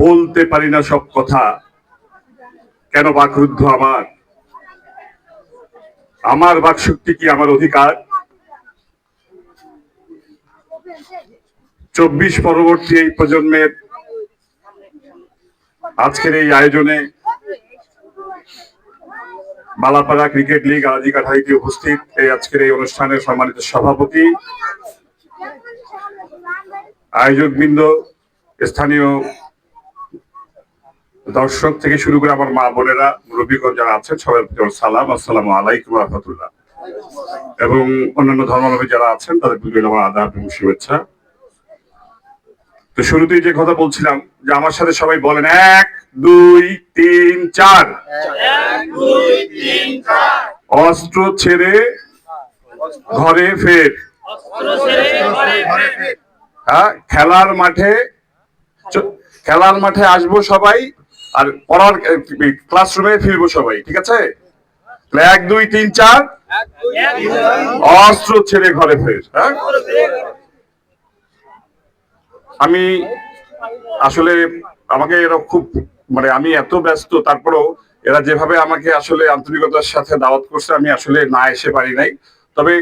বলতে পারি না সব কথা। কেন বাকরুদ্ধ আমার? আমার বাকশক্তি কি আমার অধিকার? চব্বিশ পরবর্তী এই প্রজন্মের আজকের এই আয়োজনে মালাপাড়া ক্রিকেট লিগ আলাদি কাঠারিতে উপস্থিত এই আজকের এই অনুষ্ঠানের সম্মানিত সভাপতি আয়োজক বৃন্দ স্থানীয় দর্শক থেকে শুরু করে আমার মা বোনেরা মুরব্বীগণ যারা আছেন সবাই সালাম আসসালামু আলাইকুম রহমতুল্লাহ। এবং অন্যান্য ধর্মাবলম্বী যারা আছেন তাদের প্রতি আমার আদাব এবং শুভেচ্ছা। তো শুরুতেই যে কথা বলছিলাম যে আমার সাথে সবাই বলেন এক দুই তিন চার। অস্ত্র ছেড়ে ঘরে ফের। হ্যাঁ খেলার মাঠে খেলার মাঠে আসব সবাই আর পড়ার ক্লাসরুমে ফিরবো সবাই, ঠিক আছে? এক, দুই, তিন, চার। অস্ত্র ছেড়ে ঘরে ফের হ্যাঁ? আমি আসলে আমাকে এরা খুব মানে আমি এত ব্যস্ত, তারপরেও এরা যেভাবে আমাকে আসলে আন্তরিকতার সাথে দাওয়াত করছে, আমি আসলে না এসে পারি নাই। তবে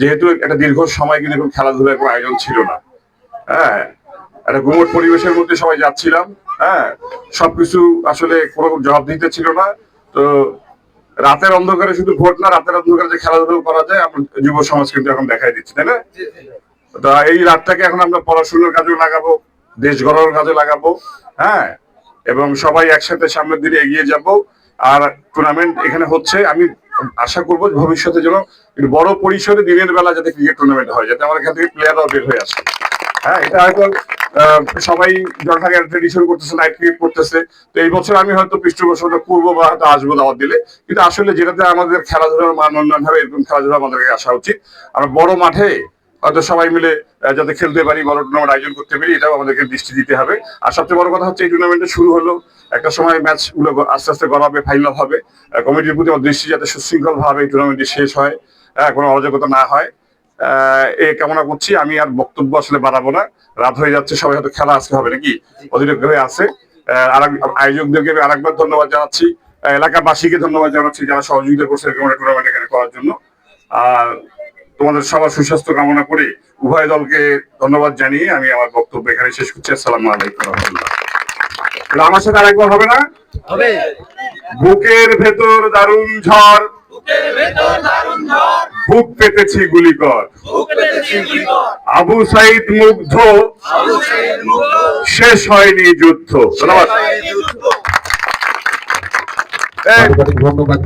যেহেতু একটা দীর্ঘ সময় কিন্তু খেলাধুলার আয়োজন ছিল না হ্যাঁ? একটা গুমট পরিবেশের মধ্যে সবাই যাচ্ছিলাম হ্যাঁ? সবকিছু আসলে কোনো জবাব দিতে ছিল না। তো রাতের অন্ধকারে শুধু ভোট না রাতের অন্ধকারে যে খেলাধুলা করা যায় আমরা যুব সমাজ কিন্তু এখন দেখাই দিচ্ছি তাই না? তা এই রাতটাকে এখন আমরা পড়াশোনার কাজে লাগাবো দেশ গড়ার কাজে লাগাবো হ্যাঁ? এবং সবাই একসাথে সামনের দিকে এগিয়ে যাব। আর টুর্নামেন্ট এখানে হচ্ছে আমি আশা করব ভবিষ্যতে যেন বড় পরিসরে দিনের বেলা যাতে ক্রিকেট টুর্নামেন্ট হয় যাতে আমার এখান থেকে প্লেয়াররাও বের হয়ে আসে। হ্যাঁ এটা হয়তো সবাই জনটাকে ট্রেডিশন করতেছে নাইট ক্রিকেট করতেছে। তো এই বছর আমি হয়তো পৃষ্ঠপোষকতা করব বা হয়তো আসব দাওয়াত দিলে। কিন্তু আসলে যেটাতে আমাদের খেলাধুলার মান উন্নয়ন হবে, এরকম খেলাধুলা আমাদেরকে আসা উচিত। আমরা বড় মাঠে হয়তো সবাই মিলে যাতে খেলতে পারি, বড় টুর্নামেন্ট আয়োজন করতে পারি, এটাও আমাদেরকে দৃষ্টি দিতে হবে। আর সবচেয়ে বড় কথা হচ্ছে, এই টুর্নামেন্টটা শুরু হলো, একটা সময় ম্যাচগুলো আস্তে আস্তে গড়াবে ফাইনাল হবে। কমিটির প্রতি আমার দৃষ্টি যাতে সুশৃঙ্খল ভাবে এই টুর্নামেন্টটি শেষ হয় হ্যাঁ কোনো অরাজকতা না হয়। এই কামনা করছি। আমি আর বক্তব্য আসলে বাড়াবো না। রাত হয়ে যাচ্ছে সবাই হয়তো খেলা আজকে হবে নাকি? অধিরক্ষ হয়ে আছে। আয়োজকদেরকে আরেকবার ধন্যবাদ জানাচ্ছি। এলাকাবাসীকে ধন্যবাদ জানাচ্ছি যারা সহযোগিতা করছে টুর্নামেন্ট এখানে করার জন্য। আর তোমাদের সবার সুস্বাস্থ্য কামনা করে উভয় দলকে ধন্যবাদ জানিয়ে আমি আমার বক্তব্য এখানে শেষ করছি। আসসালামু আলাইকুম রহমতুল্লাহ। আমার সাথে আরেকবার হবে না? বুকের ভেতর দারুণ ঝড়। বুক পেতেছি গুলি কর আবু সাইদ মুগ্ধ। শেষ হয়নি যুদ্ধ। ধন্যবাদ। ধন্যবাদ